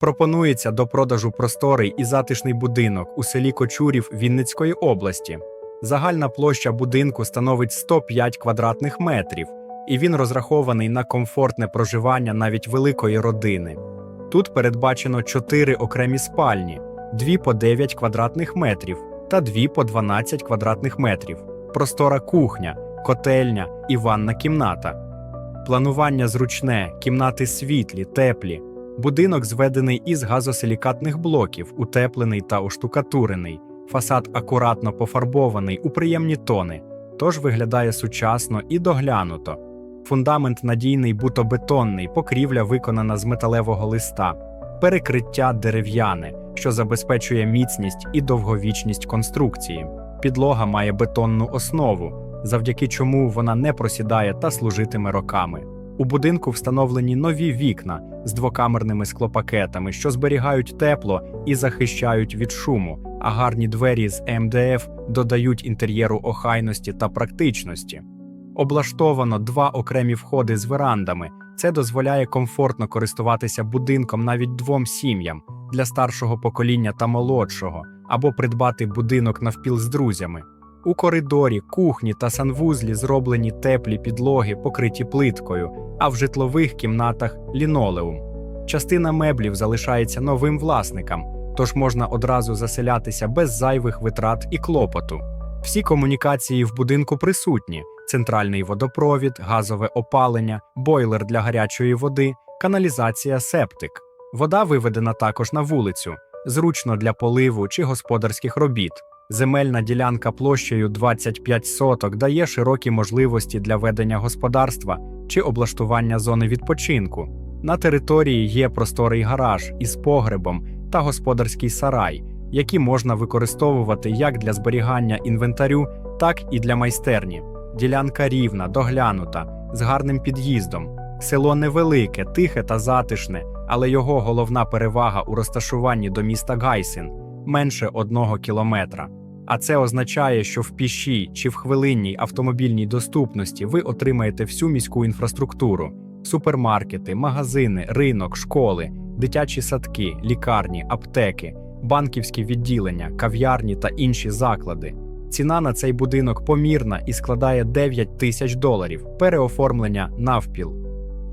Пропонується до продажу просторий і затишний будинок у селі Кочурів Вінницької області. Загальна площа будинку становить 105 квадратних метрів, і він розрахований на комфортне проживання навіть великої родини. Тут передбачено 4 окремі спальні, 2 по 9 квадратних метрів та 2 по 12 квадратних метрів, простора кухня, котельня і ванна кімната. Планування зручне, кімнати світлі, теплі. Будинок зведений із газосилікатних блоків, утеплений та оштукатурений. Фасад акуратно пофарбований у приємні тони, тож виглядає сучасно і доглянуто. Фундамент надійний бутобетонний, покрівля виконана з металевого листа, перекриття дерев'яне, що забезпечує міцність і довговічність конструкції. Підлога має бетонну основу, завдяки чому вона не просідає та служитиме роками. У будинку встановлені нові вікна з двокамерними склопакетами, що зберігають тепло і захищають від шуму, а гарні двері з МДФ додають інтер'єру охайності та практичності. Облаштовано два окремі входи з верандами. Це дозволяє комфортно користуватися будинком навіть двом сім'ям для старшого покоління та молодшого, або придбати будинок навпіл з друзями. У коридорі, кухні та санвузлі зроблені теплі підлоги, покриті плиткою, а в житлових кімнатах лінолеум. Частина меблів залишається новим власникам, тож можна одразу заселятися без зайвих витрат і клопоту. Всі комунікації в будинку присутні: центральний водопровід, газове опалення, бойлер для гарячої води, каналізація, септик. Вода виведена також на вулицю, зручно для поливу чи господарських робіт. Земельна ділянка площею 25 соток дає широкі можливості для ведення господарства чи облаштування зони відпочинку. На території є просторий гараж із погребом та господарський сарай, які можна використовувати як для зберігання інвентарю, так і для майстерні. Ділянка рівна, доглянута, з гарним під'їздом. Село невелике, тихе та затишне, але його головна перевага у розташуванні до міста Гайсин менше одного кілометра. А це означає, що в піші чи в хвилинній автомобільній доступності ви отримаєте всю міську інфраструктуру: супермаркети, магазини, ринок, школи, дитячі садки, лікарні, аптеки, банківські відділення, кав'ярні та інші заклади. Ціна на цей будинок помірна і складає 9 тисяч доларів, переоформлення навпіл.